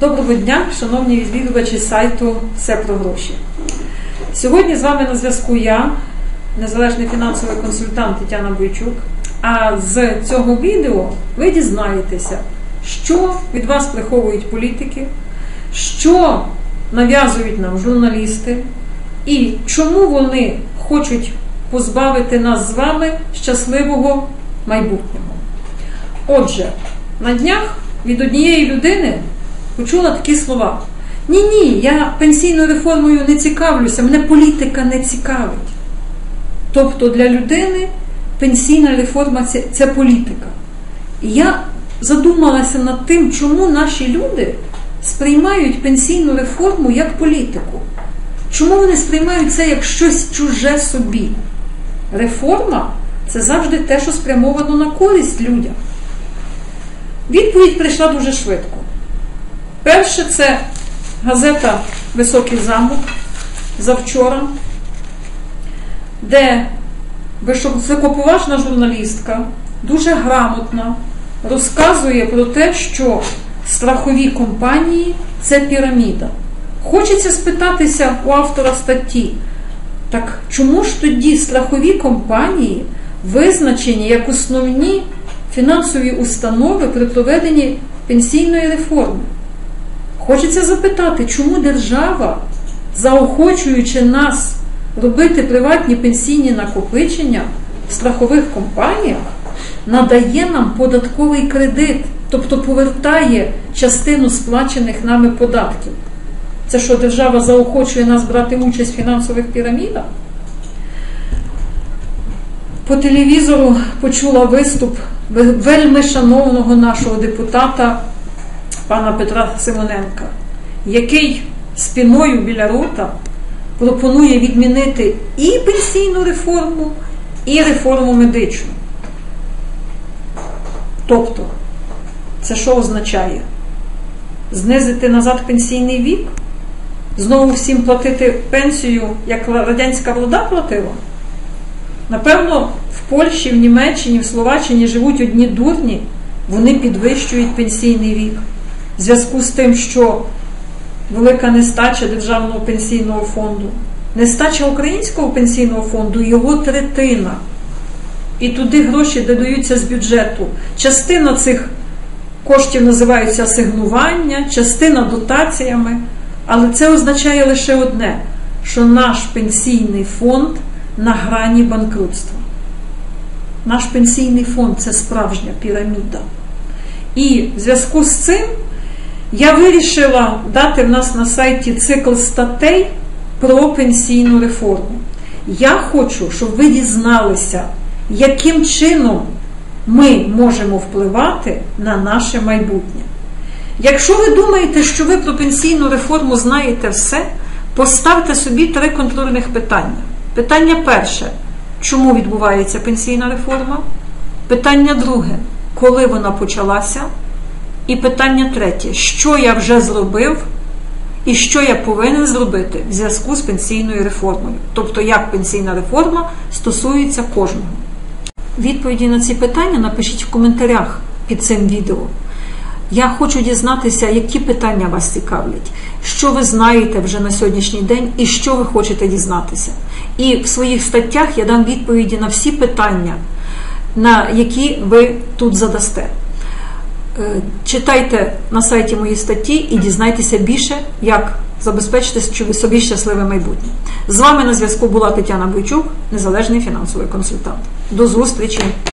Доброго дня, шановні відвідувачі сайту Все про гроші. Сьогодні з вами на зв'язку я, незалежний фінансовий консультант Тетяна Бойчук. А з цього відео ви дізнаєтеся, що від вас приховують політики, що нав'язують нам журналісти, і чому вони хочуть позбавити нас з вами щасливого майбутнього. Отже, на днях від однієї людини почула такі слова. Ні, ні, я пенсійною реформою не цікавлюся, мене політика не цікавить. Тобто для людини пенсійна реформа це, це політика. І я задумалася над тим, чому наші люди сприймають пенсійну реформу як політику. Чому вони сприймають це як щось чуже собі? Реформа це завжди те, що спрямовано на користь людям. Відповідь прийшла дуже швидко. Перше, це газета Високий замок завчора, де високоповажна журналістка, дуже грамотна, розказує про те, що страхові компанії це піраміда. Хочеться спитатися у автора статті, так чому ж тоді страхові компанії визначені як основні фінансові установи при проведенні пенсійної реформи? Хочеться запитати, чому держава, заохочуючи нас робити приватні пенсійні накопичення в страхових компаніях, надає нам податковий кредит, тобто повертає частину сплачених нами податків. Це що держава заохочує нас брати участь в фінансових пірамідах? По телевізору почула виступ вельми шановного нашого депутата пана Петра Симоненка, який спіною біля рота пропонує відмінити і пенсійну реформу, і реформу медичну. Тобто, це що означає? Знизити назад пенсійний вік? Знову всім платити пенсію, як радянська влада платила? Напевно, в Польщі, в Німеччині, в Словаччині живуть одні дурні, вони підвищують пенсійний вік в зв'язку з тим, що велика нестача Державного пенсійного фонду, нестача українського пенсійного фонду його третина. І туди гроші додаються з бюджету. Частина цих коштів називаються асигнування, частина дотаціями. Але це означає лише одне, що наш пенсійний фонд на грані банкрутства. Наш пенсійний фонд це справжня піраміда. І в зв'язку з цим я вирішила дати в нас на сайті цикл статей про пенсійну реформу. Я хочу, щоб ви дізналися, яким чином ми можемо впливати на наше майбутнє. Якщо ви думаєте, що ви про пенсійну реформу знаєте все, поставте собі три контрольних питання. Питання перше, чому відбувається пенсійна реформа? Питання друге, коли вона почалася? І питання третє, що я вже зробив і що я повинен зробити в зв'язку з пенсійною реформою. Тобто, як пенсійна реформа стосується кожного. Відповіді на ці питання напишіть в коментарях під цим відео. Я хочу дізнатися, які питання вас цікавлять, що ви знаєте вже на сьогоднішній день і що ви хочете дізнатися. І в своїх статтях я дам відповіді на всі питання, на які ви тут задасте. Читайте на сайті мої статті і дізнайтеся більше, як забезпечити собі щасливе майбутнє. З вами на зв'язку була Тетяна Бойчук, незалежний фінансовий консультант. До зустрічі!